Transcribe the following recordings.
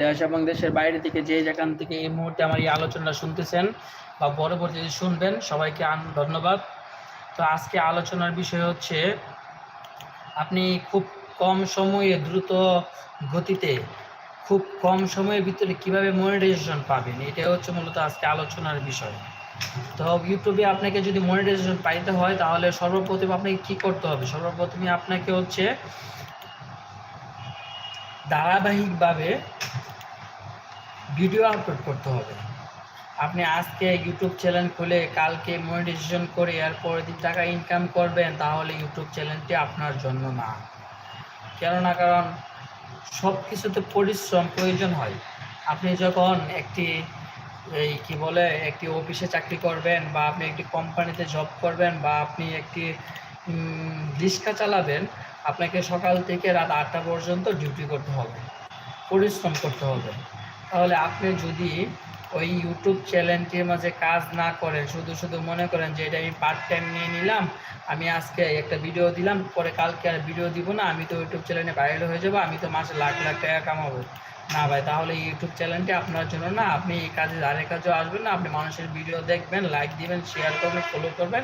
দেশ এবং দেশের বাইরে থেকে যে যেখান থেকে এই মুহূর্তে আমার এই আলোচনাটা শুনতেছেন বা পরবর্তীতে শুনবেন, সবাইকে আন- ধন্যবাদ। তো আজকে আলোচনার বিষয় হচ্ছে, আপনি খুব কম সময়ে দ্রুত গতিতে, খুব কম সময়ের ভিতরে কীভাবে মনিটাইজেশন পাবেন? এটা হচ্ছে মূলত আজকে আলোচনার বিষয়। তো ইউটিউবে আপনাকে যদি মনিটাইজেশন পাইতে হয়, তাহলে সর্বপ্রথম আপনাকে কি করতে হবে? সর্বপ্রথমে আপনাকে হচ্ছে, ধারাবাহিকভাবে ভিডিও আপলোড করতে হবে। আপনি আজকে ইউটিউব চ্যানেল খুলে কালকে মনিটাইজেশন করে এর পরের দিন টাকা ইনকাম করবেন, তাহলে ইউটিউব চ্যানেলটি আপনার জন্য না। কেননা কারণ সব কিছুতে পরিশ্রম প্রয়োজন হয়। আপনি যখন একটি, এই কি বলে, একটি অফিসে চাকরি করবেন বা আপনি একটি কোম্পানিতে জব করবেন বা আপনি একটি রিক্সা চালাবেন, আপনাকে সকাল থেকে রাত আটটা পর্যন্ত ডিউটি করতে হবে। পরিশ্রম করতে হবে। তাহলে আপনি যদি ওই ইউটিউব চ্যানেলটির মাঝে কাজ না করেন, শুধু শুধু মনে করেন যে এটা আমি পার্ট টাইম নিয়ে নিলাম, আমি আজকে একটা ভিডিও দিলাম, পরে কালকে আর ভিডিও দিব না, আমি তো ইউটিউব চ্যানেলে ভাইরাল হয়ে যাব, আমি তো মাসে লাখ লাখ টাকা কামাবো। না ভাই, তাহলে ইউটিউব চ্যানেলটি আপনার জন্য না, আপনি এই কাজে আরেক কাজেও আসবেন না, আপনি মানুষের ভিডিও দেখবেন লাইক দিবেন শেয়ার করবেন ফলো করবেন,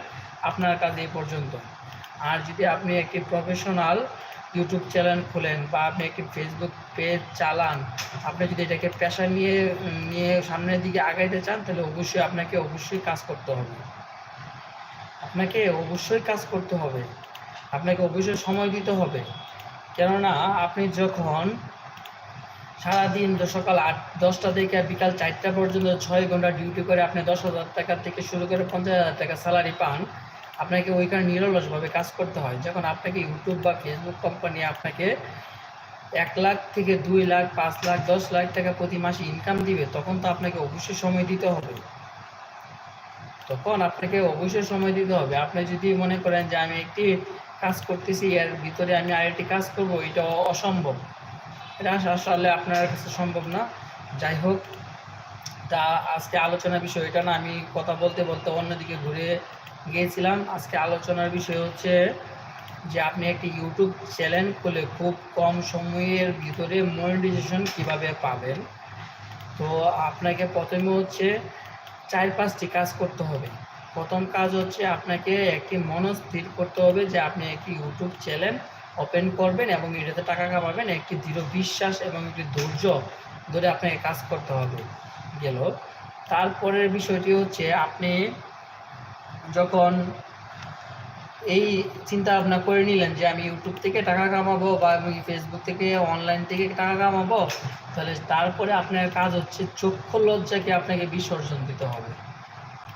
আপনার কাজ এই পর্যন্ত। আর যদি আপনি একটি প্রফেশনাল ইউটিউব চ্যানেল খোলেন বা আপনি একটি ফেসবুক পেজ চালান, আপনি যদি এটাকে পেশা নিয়ে নিয়ে সামনের দিকে আগাইতে চান, তাহলে অবশ্যই আপনাকে অবশ্যই কাজ করতে হবে। আপনাকে অবশ্যই কাজ করতে হবে। আপনাকে অবশ্যই সময় দিতে হবে। কেননা আপনি যখন সারাদিন সকাল আট, দশটা থেকে বিকাল চারটা পর্যন্ত ছয় ঘণ্টা ডিউটি করে আপনি দশ হাজার টাকা থেকে শুরু করে পঞ্চাশ হাজার টাকা স্যালারি পান আপনাকে ওইখানে নিরলসভাবে কাজ করতে হয়। যখন আপনাকে ইউটিউব বা ফেসবুক কোম্পানি আপনাকে এক লাখ থেকে দুই লাখ, পাঁচ লাখ, দশ লাখ টাকা প্রতি মাসে ইনকাম দিবে, তখন তো আপনাকে অবশ্যই সময় দিতে হবে। তখন আপনাকে অবশ্যই সময় দিতে হবে। আপনি যদি মনে করেন যে আমি একটি কাজ করতেছি, এর ভিতরে আমি আরেকটি কাজ করব, এটা অসম্ভব। এটা আসলে আপনার কাছে সম্ভব না। যাই হোক, তা আজকে আলোচনার বিষয় এটা না, আমি কথা বলতে বলতে অন্যদিকে ঘুরে গিয়েছিলাম। আজকে আলোচনার বিষয় হচ্ছে যে আপনি একটি ইউটিউব চ্যানেল খুলে খুব কম সময়ের ভিতরে মনিটাইজেশন কীভাবে পাবেন? তো আপনাকে প্রথমে হচ্ছে চার পাঁচটি কাজ করতে হবে। প্রথম কাজ হচ্ছে আপনাকে একটি মনস্থির করতে হবে যে আপনি একটি ইউটিউব চ্যানেল ওপেন করবেন এবং এটাতে টাকা কামাবেন, একটি দৃঢ় বিশ্বাস এবং একটি ধৈর্য ধরে আপনাকে কাজ করতে হবে। গেল। তারপরের বিষয়টি হচ্ছে আপনি যখন এই চিন্তা ভাবনা করে নিলেন যে আমি ইউটিউব থেকে টাকা কামাবো বা আমি ফেসবুক থেকে অনলাইন থেকে টাকা কামাবো, তাহলে তারপরে আপনার কাজ হচ্ছে চক্ষু লজ্জাকে আপনাকে বিসর্জন দিতে হবে।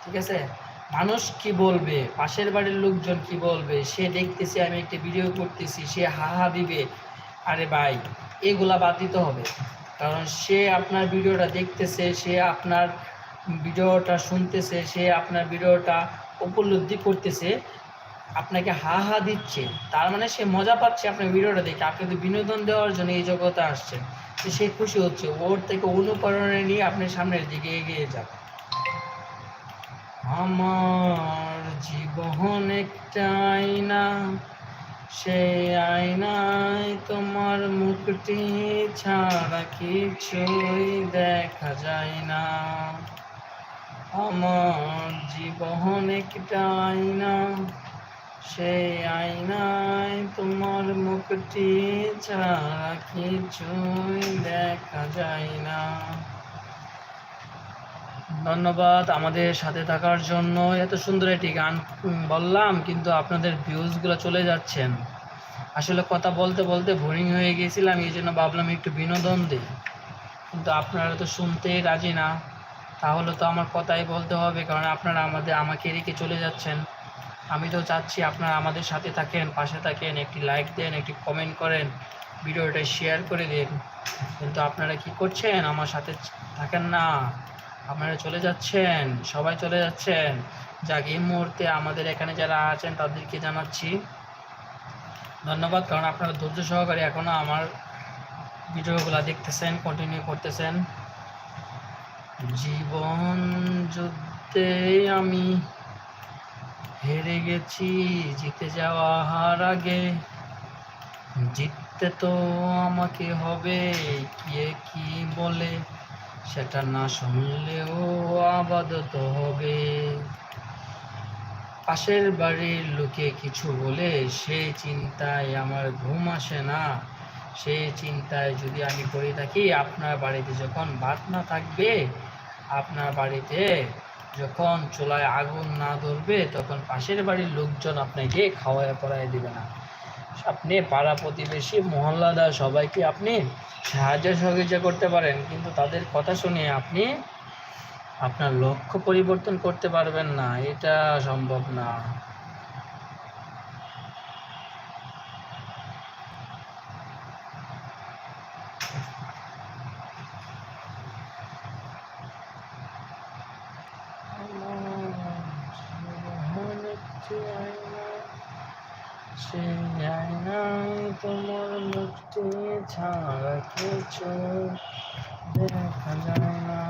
ঠিক আছে? মানুষ কি বলবে? পাশের বাড়ির লোকজন কি বলবে? সে দেখতেছে, আমি একটা ভিডিও করতেছি, সে হাহা দিবে। আরে ভাই, এগুলা বাদ দিতে হবে। কারণ সে আপনার ভিডিওটা দেখতেছে, সে আপনার ভিডিওটা শুনতেছে, সে আপনার ভিডিওটা উপলব্ধি করতেছে, আপনাকে হা হা দিচ্ছে, তার মানে সে মজা পাচ্ছে আপনার ভিডিওটা দেখে আপনি তো বিনোদন দেওয়ার জন্য এই জগতে আসছেন তো সে খুশি হচ্ছে, ওর থেকে অনুপ্রেরণা নিয়ে আপনি সামনের দিকে এগিয়ে যান। আমার জীবন একটা আয়না সেই আয়নায় তোমার মুখটি ছাড়া কিছুই দেখা যায় না। আমার জীবন একটা আয়না। সেই আয়নায় তোমার মুখটি ছাড়া কিছুই দেখা যায় না। ধন্যবাদ আমাদের সাথে থাকার জন্য। এত সুন্দর একটি গান বললাম, কিন্তু আপনাদের ভিউজগুলো চলে যাচ্ছেন। আসলে কথা বলতে বলতে বোরিং হয়ে গিয়েছিলাম এই জন্য ভাবলাম একটু বিনোদন দিই। কিন্তু আপনারা তো শুনতেই রাজি না। তাহলে তো আমার কথাই বলতে হবে, কারণ আপনারা আমাদের, আমাকে রেখে চলে যাচ্ছেন। আমি তো চাচ্ছি আপনারা আমাদের সাথে থাকেন, পাশে থাকেন, একটি লাইক দেন, একটি কমেন্ট করেন, ভিডিওটা শেয়ার করে দিন। কিন্তু আপনারা কি করছেন? আমার সাথে থাকেন না। আপনারা চলে যাচ্ছেন, সবাই চলে যাচ্ছেন। যাক, এই মুহূর্তে আমাদের এখানে যারা আছেন, তাদেরকে জানাচ্ছি। ধন্যবাদ, কারণ আপনারা ধৈর্য সহকারে এখনও আমার ভিডিওগুলো দেখতেছেন কন্টিনিউ করতেছেন। জীবন যুদ্ধে আমি হেরে গেছি, জিতে যাওয়া হার আগে। জিততে তো আমাকে হবে, কে কি বলে সেটা না শুনলেও আবাদত হবে। পাশের বাড়ির লোকে কিছু বলে সেই চিন্তায় আমার ঘুম আসে না। সেই চিন্তায় যদি আমি করে থাকি, আপনার বাড়িতে যখন ভাত না থাকবে, আপনার বাড়িতে যখন চুলায় আগুন না ধরবে, তখন পাশের বাড়ির লোকজন আপনাকে খাওয়ায় পড়ায় দিবে না। আপনি পাড়া প্রতিবেশী মহল্লাদার সবাইকে আপনি সাহায্য সহযোগিতা করতে পারেন, কিন্তু তাদের কথা শুনে আপনি আপনার লক্ষ্য পরিবর্তন করতে পারবেন না। এটা সম্ভব না সে আয়নায় তোমার মুক্তি ছাড়া কিছু দেখা যায় না।